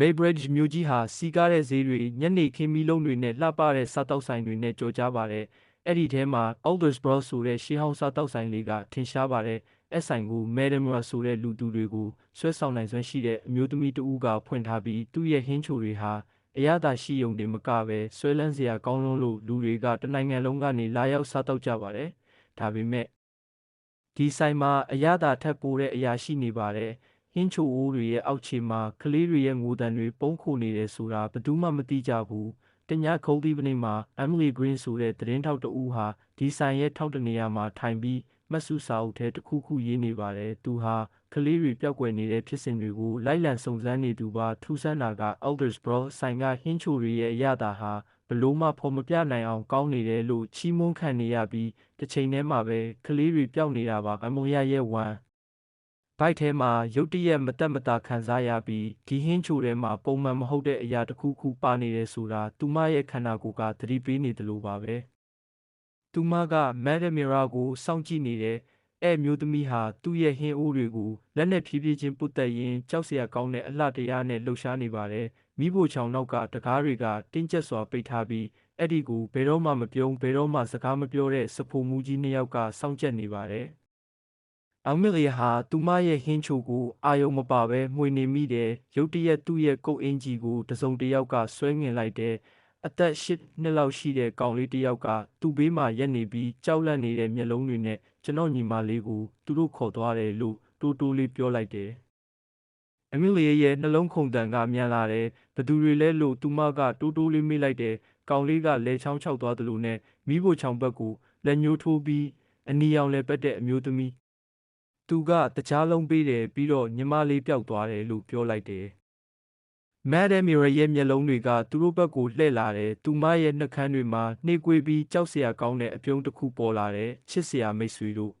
Maybridge မြို့ကြီးဟာစီကားတဲ့ဈေးတွေညနေခင်းမီလုံးတွေနဲ့လှပတဲ့စားတောက်ဆိုင်တွေနဲ့ကြော်ကြားပါတယ်။အဲ့ဒီထဲမှာ Aldersborough ဆိုတဲ့ရှေးဟောင်းစားတောက်ဆိုင်လေးကထင်ရှားပါတယ်။အဲ့ဆိုင်ကို Madam Ra ဆိုတဲ့လူသူတွေကိုဆွဲဆောင်နိုင်စွမ်းရှိတဲ့အမျိုးသမီးတဦးကဖွင့်ထားပြီးသူ့ရဲ့ဟင်းချိုတွေဟာအရသာရှိယုံတွေမကပဲဆွဲလန်းစရာကောင်းလွန်းလို့လူတွေကတနိုင်ငံလုံးကနေလာရောက်စားတောက်ကြပါတယ်။ဒါပေမဲ့ဒီဆိုင်မှာအရသာထက်ပိုတဲ့အရာရှိနေပါတယ်။ ဟင်းချိုအိုးတွေရဲ့အောက်ခြေမှာကလေးတွေရဲ့ငိုတံတွေပုံခိုနေတယ်ဆိုတာဘယ်သူမှမသိကြဘူး။တညခုံးသီးပနေမှာ Emily Green ဆိုတဲ့သတင်းထောက်တဦးဟာဒီဆိုင်ရဲ့ထောက်တနေရာမှာထိုင်ပြီးမတ်စုစာအုပ်ထဲတစ်ခုခုရေးနေပါတယ်။သူဟာကလေးတွေပျောက်ကွယ်နေတဲ့ဖြစ်စဉ်တွေကိုလိုက်လံစုံစမ်းနေသူပါထူးဆန်းတာက Aldersborough ဆိုင်ကဟင်းချိုတွေရဲ့အရသာဟာဘလို့မှဖော်မပြနိုင်အောင်ကောင်းနေတယ်လို့ချီးမွမ်းခံနေရပြီးတစ်ချိန်တည်းမှာပဲကလေးတွေပျောက်နေတာပါအမွန်ရရဲ့ဝမ်း ဘိုက်ထဲမှာရုတ်တရက်မတက်မတာခံစားရပြီးဒီဟင်းချိုထဲမှာပုံမှန်မဟုတ်တဲ့အရာတစ်ခုခုပါနေတယ်ဆိုတာသူမရဲ့ခန္ဓာကိုယ်ကသတိပေးနေတယ်လို့ပါပဲသူမကမက်ဒမီရာကိုစောင့်ကြည့်နေတဲ့အဲ့မျိုးသမီးဟာသူ့ရဲ့ဟင်းအိုးတွေကိုလက်နဲ့ဖြည်းဖြည်းချင်းပုတ်တက်ရင်းကြောက်စရာကောင်းတဲ့အလှတရားနဲ့လှုပ်ရှားနေပါတယ်မိဖို့ချောင်နောက်ကတကားတွေကတင်းကျပ်စွာပိတ်ထားပြီးအဲ့ဒီကိုဘယ်တော့မှမပြုံးဘယ်တော့မှစကားမပြောတဲ့စဖိုမူကြီးနှစ်ယောက်ကစောင့်ကြက်နေပါတယ် အောင်မလီဟာသူမရဲ့ဟင်းချိုကိုအာယုံမပါပဲမှွေနေမိတယ်ရုတ်တရက်သူ့ရဲ့ကုတ်အင်ကြီးကိုတစုံတစ်ယောက်ကဆွဲငင်လိုက်တယ်အသက်၈နှစ်လောက်ရှိတဲ့ကောင်လေးတစ်ယောက်ကသူ့ဘေးမှာရက်နေပြီးကြောက်လန့်နေတဲ့မျက်လုံးတွေနဲ့ကျွန်တော်ညီမလေးကိုသူတို့ခေါ်သွားတယ်လို့တိုးတိုးလေးပြောလိုက်တယ်။အမီလီရဲ့နှလုံးခုန်တန်ကမြန်လာတယ်။ဘသူတွေလဲလို့သူမကတိုးတိုးလေးမေးလိုက်တယ်။ကောင်လေးကလဲချောင်းချောက်သွားတယ်လို့နဲ့မိဖို့ချောင်ဘက်ကိုလက်ညှိုးထိုးပြီးအနီရောင်လဲပက်တဲ့အမျိုးသမီး သူကတကြားလုံးပေးတယ်ပြီးတော့ညီမလေးပျောက်သွားတယ်လို့ပြောလိုက်တယ်။မက်ဒမီရရဲ့မျက်လုံးတွေကသူတို့ဘက်ကိုလှည့်လာတယ်။သူမရဲ့နှုတ်ခမ်းတွေမှာနှေးကွေးပြီးကြောက်စရာကောင်းတဲ့အပြုံးတစ်ခုပေါ်လာတယ်။ချစ်စရာမိတ်ဆွေတို့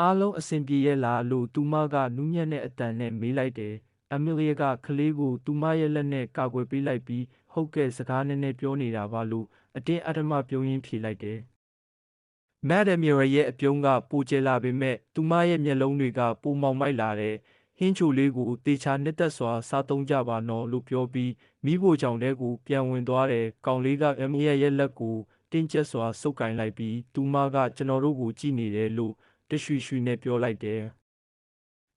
အားလုံးအဆင်ပြေရဲ့လားလို့သူမကနူးညံ့တဲ့အတန်နဲ့မေးလိုက်တယ်။အမီလီယာကကလေးကိုသူမရဲ့လက်နဲ့ကာကွယ်ပေးလိုက်ပြီးဟုတ်ကဲ့စကားနည်းနည်းပြောနေတာပါလို့အတင်းအဓမ္မပြုံးရင်းဖြေလိုက်တယ်။ မက်ဒမီရရဲ့အပြုံးကပိုကျလာပေမဲ့သူမရဲ့မျက်လုံးတွေကပိုမောင်မိုက်လာတယ်။ဟင်းချိုလေးကိုတေချာနှစ်သက်စွာစားသုံးကြပါနော်လို့ပြောပြီးမိဖို့ကြောင့်တဲကိုပြန်ဝင်သွားတယ်ကောင်လေးကအမရဲ့ရဲ့လက်ကိုတင်းကျပ်စွာစုပ်ကင်လိုက်ပြီးသူမကကျွန်တော်တို့ကိုကြည့်နေတယ်လို့တရွှီရွှီနဲ့ပြောလိုက်တယ်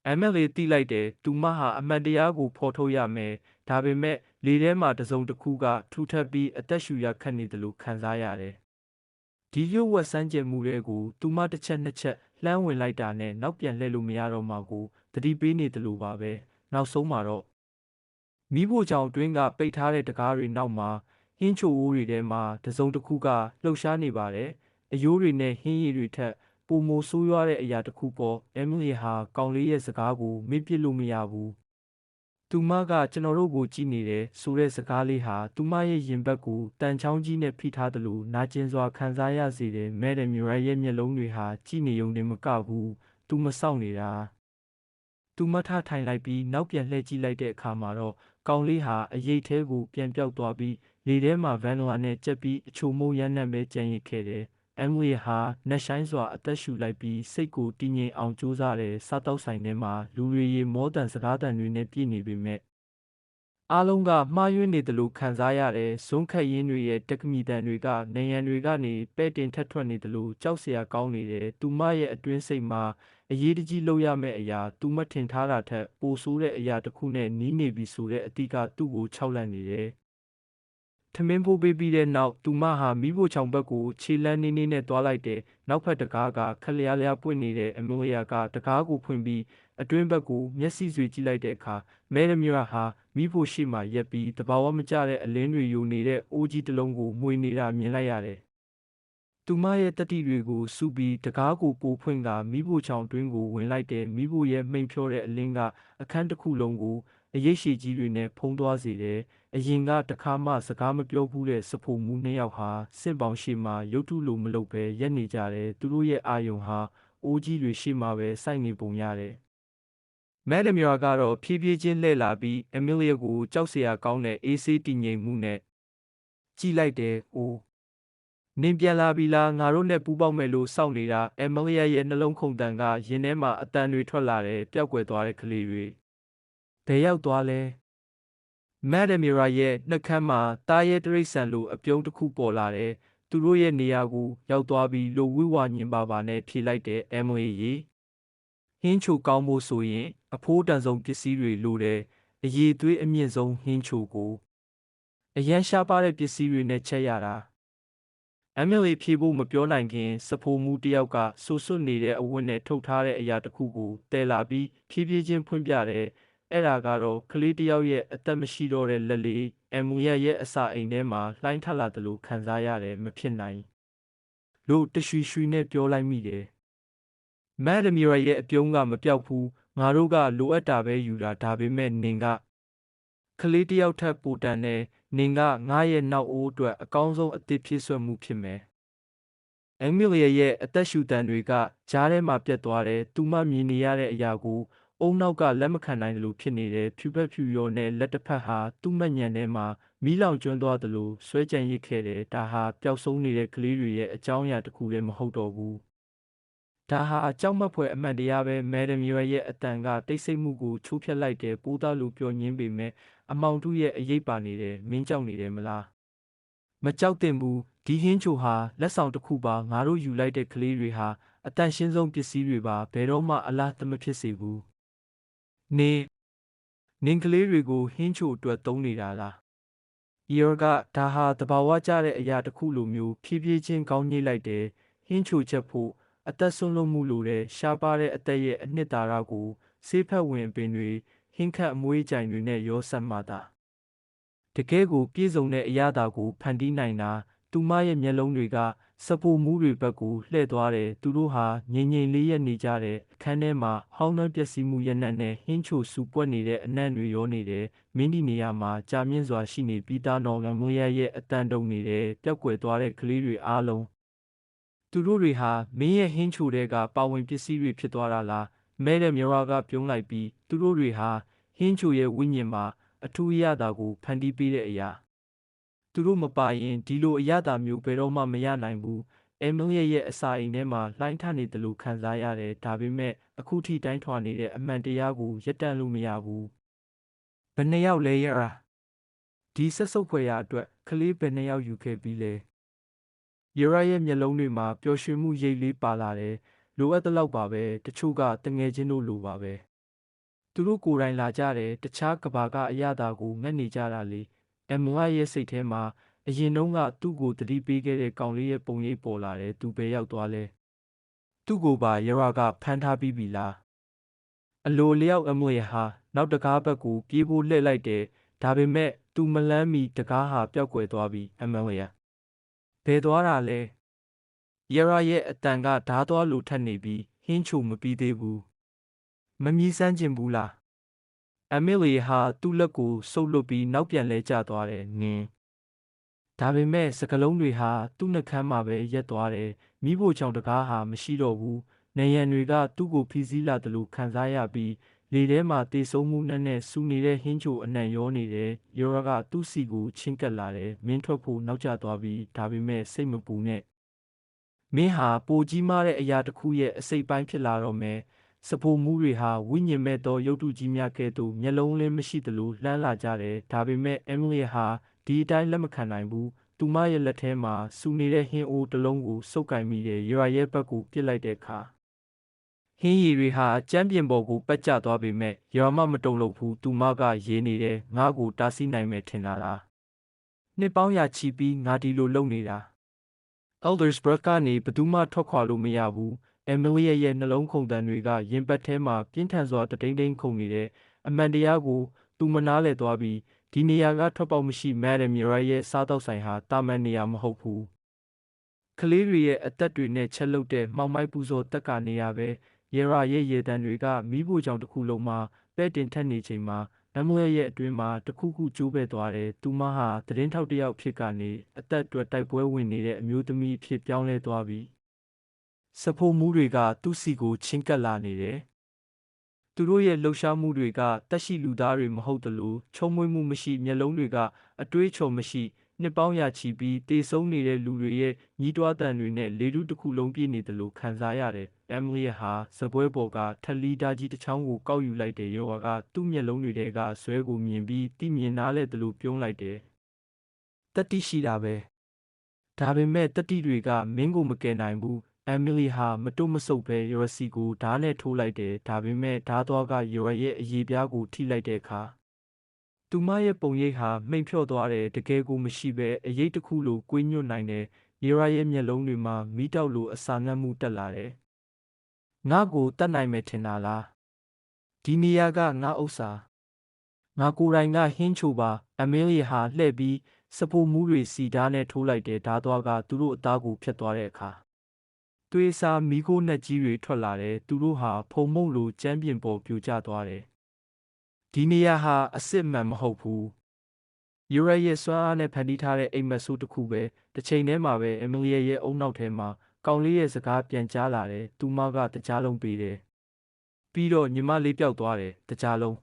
အမလေးတိလိုက်တယ်သူမဟာအမှန်တရားကိုဖော်ထုတ်ရမယ်ဒါပေမဲ့လေထဲမှာတစုံတစ်ခုကထူထပ်ပြီးအသက်ရှူရခက်နေတယ်လို့ခံစားရတယ် ဒီရုပ်ဝက်စမ်းကြယ်မှုတွေကိုသူမတစ်ချက်နှစ်ချက်လှမ်းဝင်လိုက်တာနဲ့နောက်ပြန်လှည့်လို့မရတော့မှကိုတတိပေးနေတယ်လို့ပါပဲနောက်ဆုံးမှာတော့မိဖို့ကြောင့်တွင်းကပိတ်ထားတဲ့တကားတွေနောက်မှာဟင်းချိုအိုးတွေထဲမှာတစုံတစ်ခုကလှုပ်ရှားနေပါတယ်အယိုးတွေနဲ့ဟင်းရည်တွေထက်ပုံမိုဆိုးရွားတဲ့အရာတစ်ခုပေါ်အမီလီဟာကောင်လေးရဲ့စကားကိုမေ့ပြစ်လို့မရဘူး သူမကကျွန်တော်တို့ကိုကြည့်နေတယ်ဆိုတဲ့စကားလေးဟာသူမရဲ့ရင်ဘတ်ကိုတန်ချောင်းကြီးနဲ့ဖိထားတယ်လို့နာကျင်စွာခံစားရစေတယ်မဲဒယ်မြူရရဲ့မျက်လုံးတွေဟာကြည့်နေုံနဲ့မကဘူးသူမဆောက်နေတာသူမထထိုင်လိုက်ပြီးနောက်ပြန်လှည့်ကြည့်လိုက်တဲ့အခါမှာတော့ကောင်လေးဟာအရေးသေးကိုပြန်ပြောက်သွားပြီးလေထဲမှာဗန်နလာနဲ့ကြက်ပြီးအချိုမုံရမ်းနှံ့ပဲကြံရစ်ခဲ့တယ် အမ်ဝီဟာနှက်ဆိုင်စွာအသက်ရှူလိုက်ပြီးစိတ်ကိုတည်ငြိမ်အောင်ကြိုးစားတဲ့စားတောက်ဆိုင်ထဲမှာလူတွေရေမောတန်စကားတန်တွေနဲ့ပြည့်နေပေမဲ့အားလုံးကမှားယွင်းနေတယ်လို့ခံစားရတဲ့ဇွန်းခတ်ရင်းတွေရဲ့တက္ကမီတန်တွေကနေရန်တွေကနေပဲ့တင်ထက်ထွက်နေတယ်လို့ကြောက်စရာကောင်းနေတယ်သူမရဲ့အတွင်းစိတ်မှာအရေးတကြီးလုပ်ရမယ့်အရာသူမထင်ထားတာထက်ပိုဆိုးတဲ့အရာတစ်ခုနဲ့နီးနေပြီဆိုတဲ့အတိကသူ့ကိုခြောက်လန့်နေတယ် ထမင်းဖိုးပေးပြီးတဲ့နောက်သူမဟာမိဖို့ချောင်ဘက်ကိုခြေလန်းနေနေနဲ့သွားလိုက်တယ်နောက်ဖက်တကားကခလျားလျားပွင့်နေတဲ့အမိုးရကတကားကိုဖွင့်ပြီးအတွင်းဘက်ကိုမျက်စိဆွေကြည့်လိုက်တဲ့အခါမဲရမြွာဟာမိဖို့ရှိမှရက်ပြီးတဘာဝမကျတဲ့အလင်းတွေယူနေတဲ့အိုးကြီးတစ်လုံးကိုမှွေနေတာမြင်လိုက်ရတယ်သူမရဲ့တတိတွေကိုစူပြီးတကားကိုပိုဖွင့်ကမိဖို့ချောင်တွင်းကိုဝင်လိုက်တဲ့မိဖို့ရဲ့မိန်ဖြောတဲ့အလင်းကအခန်းတစ်ခုလုံးကို အရေးရှိကြီးတွေနဲ့ဖုံးသွားစေတယ်။အရင်ကတခါမှစကားမပြောဘူးတဲ့စဖို့မူနှစ်ယောက်ဟာစင့်ပေါင်ရှိမှရုတ်တုလိုမလုပ်ပဲရက်နေကြတယ်။သူတို့ရဲ့အာယုံဟာအိုးကြီးတွေရှိမှပဲစိုက်နေပုံရတယ်။မက်ဒမီယာကတော့ဖြည်းဖြည်းချင်းလှည့်လာပြီးအမီလီယာကိုကြောက်စရာကောင်းတဲ့အေးဆေးတည်ငြိမ်မှုနဲ့ကြည့်လိုက်တယ်။အိုးနင်ပြန်လာပြီလားငါတို့နဲ့ပူးပေါင်းမယ်လို့စောင့်နေတာအမလီယာရဲ့နှလုံးခုန်တန်ကရင်ထဲမှာအတန်တွေထွက်လာတယ်ပျောက်ကွယ်သွားတဲ့ကလေးတွေ ဘယ်ရောက်သွားလဲမက်ဒမီရာရဲ့နှက်ခမ်းမှာတားရဲတရိတ်ဆန်လိုအပြုံးတစ်ခုပေါ်လာတယ်။သူတို့ရဲ့နေရာကိုရောက်သွားပြီးလိုဝိဝါညင်ပါပါနဲ့ဖြေလိုက်တဲ့အမ်ဝေရေဟင်းချိုကောင်းဖို့ဆိုရင် အဖိုးတန်ဆုံးပစ္စည်းတွေလိုတယ်။အရေးသွေးအမြင့်ဆုံးဟင်းချိုကိုအရန်ရှားပါတဲ့ပစ္စည်းတွေနဲ့ချက်ရတာ။ MLA ဖြေဖို့မပြောနိုင်ခင် စဖိုမှုတယောက်ကဆူဆွတ်နေတဲ့အဝတ်နဲ့ထုတ်ထားတဲ့အရာတစ်ခုကိုတဲလာပြီးဖြည်းဖြည်းချင်းဖွင့်ပြတယ်။ အဲ့ဒါကတော့ကလေးတယောက်ရဲ့အသက်မရှိတော့တဲ့လက်လေးအမ်မူရရဲ့အစာအိမ်ထဲမှာလှိုင်းထလာတယ်လို့ခံစားရတယ်မဖြစ်နိုင်။လို့တရွှီရွှီနဲ့ပြောလိုက်မိတယ်။မက်ဒမီရာရဲ့အပြုံးကမပြောက်ဘူးငါတို့ကလိုအပ်တာပဲယူတာဒါပေမဲ့နင်ကကလေးတယောက်ထက်ပိုတန်တဲ့နင်ကငါရဲ့နောက်အိုးအတွက်အကောင်းဆုံးအသစ်ဖြစ်ဆွမှုဖြစ်မယ်။အမ်မီလီယာရဲ့အသက်ရှူတန်တွေကကြားထဲမှာပြတ်သွားတယ်။သူမမြင်နေရတဲ့အရာကို အုံနောက်ကလက်မခံနိုင်တယ်လို့ဖြစ်နေတယ်။ဖြူဖက်ဖြူရောနဲ့လက်တစ်ဖက်ဟာသူ့မညံထဲမှာမီးလောင်ကျွမ်းသွားတယ်လို့ဆွဲကြံရစ်ခဲ့တယ်။ဒါဟာပျောက်ဆုံးနေတဲ့ကလေးတွေရဲ့အကြောင်းအရာတစ်ခုလည်းမဟုတ်တော့ဘူး။ဒါဟာအကြောက်မက်ဖွယ်အမှန်တရားပဲမက်ဒမီယာရဲ့အတန်ကတိတ်ဆိတ်မှုကိုချိုးဖျက်လိုက်တယ်ပိုးသားလိုပြောညင်းပေမဲ့အမောင်တုရဲ့အရေးပါနေတယ်မင်းကြောက်နေတယ်မလားမကြောက်တင်ဘူးဒီဟင်းချိုဟာလက်ဆောင်တစ်ခုပါငါတို့ယူလိုက်တဲ့ကလေးတွေဟာအတန်ရှင်းဆုံးပစ္စည်းတွေပါဘယ်တော့မှအလားတမဖြစ်စေဘူး နေနင်ကလေးတွေကိုဟင်းချိုအတွက်သုံးနေတာလားီယောကဒါဟာတဘာဝကျတဲ့အရာတစ်ခုလိုမျိုးဖြည်းဖြည်းချင်းကောင်းညှိလိုက်တယ်ဟင်းချိုချက်ဖို့အသက်ဆုံးလုံးမှုလိုတဲ့ရှားပါတဲ့အသက်ရဲ့အနှစ်သာရကိုဆေးဖက်ဝင်ပင်တွေဟင်းခတ်အမွေးကြိုင်တွေနဲ့ရောဆက်မှသာတကယ်ကိုပြည့်စုံတဲ့အရာသာကိုဖန်တီးနိုင်တာသူမရဲ့မျက်လုံးတွေက စပူမှုတွေဘက်ကိုလှည့်သွားတယ်သူတို့ဟာငြိမ်ငြိမ်လေးရက်နေကြတဲ့အခန်းထဲမှာဟောင်းနှံပျက်စီးမှုရနံ့နဲ့ဟင်းချိုစူပွက်နေတဲ့အနံ့တွေရောနေတယ်မင်းဒီနေရာမှာကြာမြင့်စွာရှိနေပြီးသားနော်ငမွေရရဲ့အတန်တုံနေတယ်ပျောက်ကွယ်သွားတဲ့ကလေးတွေအားလုံးသူတို့တွေဟာမင်းရဲ့ဟင်းချိုတွေကပါဝင်ပစ္စည်းတွေဖြစ်သွားတာလားမဲတဲ့မြရာကပြုံးလိုက်ပြီးသူတို့တွေဟာဟင်းချိုရဲ့ဝိညာဉ်မှာအထူးအရသာကိုဖန်တီးပေးတဲ့အရာ သူတို့မပါရင်ဒီလိုအရသာမျိုးဘယ်တော့မှမရနိုင်ဘူးအမ်မုံရဲ့ရဲ့အစာအိမ်ထဲမှာလှိုင်းထနေတယ်လို့ခံစားရတယ်ဒါပေမဲ့အခုထိတိုင်းထွာနေတဲ့အမှန်တရားကိုရက်တန့်လို့မရဘူးဘယ်နှစ်ယောက်လဲရတာဒီဆက်စုပ်ဖွယ်ရာအတွက်ကလေးဘယ်နှစ်ယောက်ယူခဲ့ပြီးလဲရရရဲ့မျက်လုံးတွေမှာပျော်ရွှင်မှုရိပ်လေးပါလာတယ်လိုအပ်တဲ့လောက်ပါပဲတချို့ကတငယ်ချင်းတို့လိုပါပဲသူတို့ကိုယ်တိုင်လာကြတယ်တခြားကဘာကအရသာကိုငတ်နေကြတာလေ အမ်မွာရဲ့စိတ်ထဲမှာအရင်တုန်းကသူ့ကိုတတိပေးခဲ့တဲ့ကောင်လေးရဲ့ပုံရိပ်ပေါ်လာတယ်သူပဲရောက်သွားလဲသူ့ကိုပါရရကဖမ်းထားပြီးပြီလားအလိုလျောက်အမွေဟာနောက်တကားဘက်ကိုပြေးဖို့လှည့်လိုက်တယ်ဒါပေမဲ့သူမလန်းမီတကားဟာပျောက်ကွယ်သွားပြီအမွေဘယ်သွားတာလဲရရရဲ့အတန်ကဓားသွားလိုထက်နေပြီးဟင်းချိုမပြီးသေးဘူးမမြည်စမ်းကျင်ဘူးလား အမီလီဟာသူ့လက်ကိုဆုပ်လွတ်ပြီးနောက်ပြန်လဲကျသွားတယ်ငင်းဒါပေမဲ့စကလုံးတွေဟာသူ့နှကမ်းမှာပဲရက်သွားတယ်မိဖို့ချောင်တကားဟာမရှိတော့ဘူးနေရန်တွေကသူ့ကိုဖိစီးလာတယ်လို့ခံစားရပြီးလေထဲမှာတေဆုံးမှုနဲ့နဲ့စူနေတဲ့ဟင်းချိုအနံ့ရောနေတယ်ယောရကသူ့စီကိုချင်းကပ်လာတယ်မင်းထွက်ဖို့နောက်ကျသွားပြီးဒါပေမဲ့စိတ်မပူနဲ့မင်းဟာပိုကြီးမားတဲ့အရာတစ်ခုရဲ့အစိတ်ပိုင်းဖြစ်လာတော့မယ် စဖိုမှုတွေဟာဝိညာဉ်မဲ့သောရုပ်တုကြီးများကဲ့သို့မျက်လုံးလည်းမရှိသလိုလှမ်းလာကြတယ်ဒါပေမဲ့အမီလီဟာဒီအတိုင်းလက်မခံနိုင်ဘူးသူမရဲ့လက်ထဲမှာစူနေတဲ့ဟင်းအိုးတစ်လုံးကိုစုပ်ကင်မိတဲ့ရွာရဲဘက်ကိုပစ်လိုက်တဲ့အခါဟင်းရည်တွေဟာကျမ်းပြင်ပေါ်ကိုပက်ကျသွားပေမဲ့ရွာမမတုံလို့ဘူးသူမကရေးနေတယ်ငါ့ကိုတားဆီးနိုင်မယ်ထင်လာတာနှစ်ပေါင်းရာချီပြီးငါဒီလိုလုပ်နေတာ Eldersburg ကနေဘသူမှထွက်ခွာလို့မရဘူး အမီလီယာရဲ့နှလုံးခုန်တန်တွေကရင်ပတ်ထဲမှာပြင်းထန်စွာတတိန်တိန်ခုန်နေတဲ့အမှန်တရားကိုသူမနာလဲသွားပြီးဒီနေရာကထွက်ပေါက်မရှိမက်ဒမီရိုရဲ့စားတောက်ဆိုင်ဟာတာမန်နေရာမဟုတ်ဘူးကလေးတွေရဲ့အသက်တွေနဲ့ချက်လုတ်တဲ့မှောင်မိုက်ပူဇော်တက်ကနေရပဲရေရာရဲ့ရေတံတွေကမိဖို့ကြောင့်တစ်ခုလုံးမှာပဲ့တင်ထက်နေချိန်မှာအမွေရဲ့အတွင်းမှာတခုခုကျိုးပဲ့သွားတယ်သူမဟာသတင်းထောက်တစ်ယောက်ဖြစ်ကနေအသက်အတွက်တိုက်ပွဲဝင်နေတဲ့အမျိုးသမီးဖြစ်ပြောင်းလဲသွားပြီ စဖို့မှုတွေက သူ့စီကိုချင်းကပ်လာနေတယ်သူတို့ရဲ့လှုပ်ရှားမှုတွေကတက်ရှိလူသားတွေမဟုတ်သလိုချုံမွေးမှုမရှိမျက်လုံးတွေကအတွေးချုံမရှိနှစ်ပေါင်းရာချီပြီးတေဆုံးနေတဲ့လူတွေရဲ့ညီးတွားတန်တွေနဲ့လေထုတစ်ခုလုံးပြည့်နေတယ်လို့ခံစားရတယ်။ Emily ဟာစပွဲပေါ်ကထက်လီတာကြီးတစ်ချောင်းကိုကောက်ယူလိုက်တဲ့ရောကသူ့မျက်လုံးတွေထဲကဆွဲကိုမြင်ပြီးတိမြင်နားလဲတယ်လို့ပြုံးလိုက်တယ်။တတိရှိတာပဲ။ဒါပေမဲ့တတိတွေကမင်းကိုမကယ်နိုင်ဘူး။ Emily ဟာမတုမဆုပ်ပဲရောစီကိုဓာတ်နဲ့ထိုးလိုက်တယ်။ဒါပေမဲ့ဓာတ်သွားကရောရဲ့အရေးပြားကိုထိလိုက်တဲ့အခါသူမရဲ့ပုံရိပ်ဟာမှိန်ဖြော့သွားတယ်တကယ်ကိုမရှိပဲအရေးတစ်ခုလိုကွေးညွတ်နိုင်တယ်ယေရာရဲ့မျက်လုံးတွေမှာမိတောက်လိုအစာငတ်မှုတက်လာတယ်ငါကိုတတ်နိုင်မယ်ထင်တာလားဒီနေရာကငါဥစ္စာငါကိုယ်တိုင်ကဟင်းချိုပါ အမေလီဟာလှဲ့ပြီးစပိုမူးတွေစီဓာတ်နဲ့ထိုးလိုက်တဲ့ဓာတ်သွားကသူတို့အသားကိုဖျက်သွားတဲ့အခါ သွေးစားမိခိုးနှက်ကြီးတွေထွက်လာတယ်သူတို့ဟာဖုံမုံလိုကြမ်းပြင်ပေါ်ပြိုကျသွားတယ်ဒီနေရာဟာအစ်စ်မှန်မဟုတ်ဘူးယူရရဲ့စွမ်းအားနဲ့ဖန်တီးထားတဲ့အိမ်မက်ဆိုးတစ်ခုပဲတစ်ချိန်တည်းမှာပဲအမီလီယာရဲ့အုံနောက်ထဲမှာကောင်လေးရဲ့စကားပြန်ကြားလာတယ်သူမကတကြားလုံးပေးတယ်ပြီးတော့ညီမလေးပျောက်သွားတယ်တကြားလုံး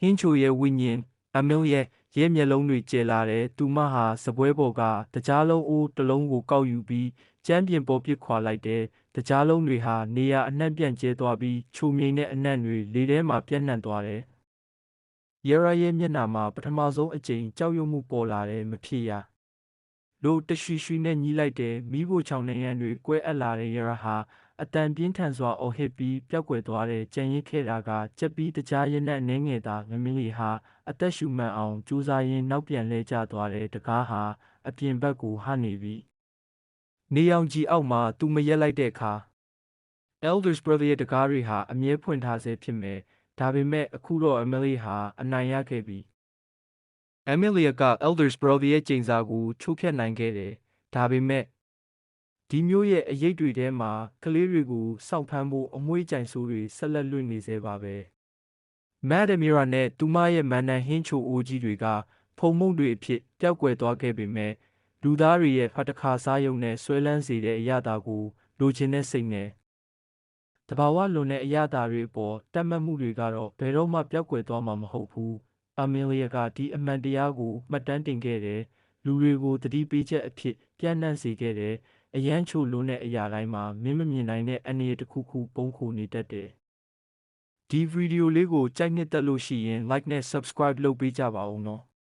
ဟင်းချိုရဲ့ဝိညာဉ်အမီလီယာ ရဲ့မျက်လုံးတွေကျဲလာတယ်သူမဟာစပွဲပေါ်ကတကြားလုံးအိုးတစ်လုံးကိုကောက်ယူပြီးကျမ်းပြင်ပေါ်ပစ်ခွာလိုက်တယ်တကြားလုံးတွေဟာနေရာအနှံ့ပြန့်ကျဲသွားပြီးချိုမြိန်တဲ့အနံ့တွေလေထဲမှာပြန့်နှံ့သွားတယ်ရရရဲ့မျက်နှာမှာပထမဆုံးအကြိမ်ကြောက်ရွံ့မှုပေါ်လာတယ်မဖြစ်ရ လို့တရွှီရွှီနဲ့ညီးလိုက်တယ်မိဖို့ချောင်းနေရန်တွေကွဲအပ်လာတဲ့ရရဟာအတန်ပြင်းထန်စွာအော်ဟစ်ပြီးပျောက်ကွယ်သွားတဲ့ကြံရစ်ခဲ့တာကကြက်ပြီးတကြားရနဲ့နှင်းငယ်သာငမင်းလီဟာအသက်ရှူမှန်အောင်ကြိုးစားရင်းနောက်ပြန်လဲကျသွားတဲ့တကားဟာအပြင်ဘက်ကိုဟနေပြီနေအောင်ကြီးအောက်မှာသူမရက်လိုက်တဲ့အခါ Elders Brother ရဲ့တကားတွေဟာအမြဲဖွင့်ထားဆဲဖြစ်မယ်ဒါပေမဲ့အခုတော့ Emily ဟာအနိုင်ရခဲ့ပြီ Emilia က Elders Brother ရဲ့ကျိန်စာကိုချိုးဖျက်နိုင်ခဲ့တယ်ဒါပေမဲ့ဒီမျိုးရဲ့အရေးတွေထဲမှာကလေးတွေကိုစောင့်ဖမ်းဖို့အမွှေးကြိုင်ဆိုးတွေဆက်လက်လွှင့်နေသေးပါပဲမက်ဒမီရာနဲ့သူမရဲ့မန်နန်ဟင်းချိုအိုးကြီးတွေကဖုံမုံတွေအဖြစ်ပျောက်ကွယ်သွားခဲ့ပေမဲ့လူသားတွေရဲ့ဖတ်တခါစားယုံနဲ့ဆွဲလန်းစေတဲ့အရာတာကိုလိုချင်တဲ့စိတ်နဲ့တဘာဝလွန်တဲ့အရာတာတွေအပေါ်တတ်မှတ်မှုတွေကတော့ဘယ်တော့မှပျောက်ကွယ်သွားမှာမဟုတ်ဘူး။ အမီလီယာကဒီအမှန်တရားကိုမှတ်တမ်းတင်ခဲ့တယ်။လူတွေကိုတတိပေးချက်အဖြစ်ပြန့်နှံ့စေခဲ့တယ်။အရန်ချိုလွန်းတဲ့အရာတိုင်းမှာမင်းမမြင်နိုင်တဲ့အနေအတစ်ခုခုပုံခုနေတတ်တယ်။ဒီဗီဒီယိုလေးကိုကြိုက်နှစ်သက်လို့ရှိရင် like နဲ့ subscribe လုပ်ပေးကြပါဦးနော်။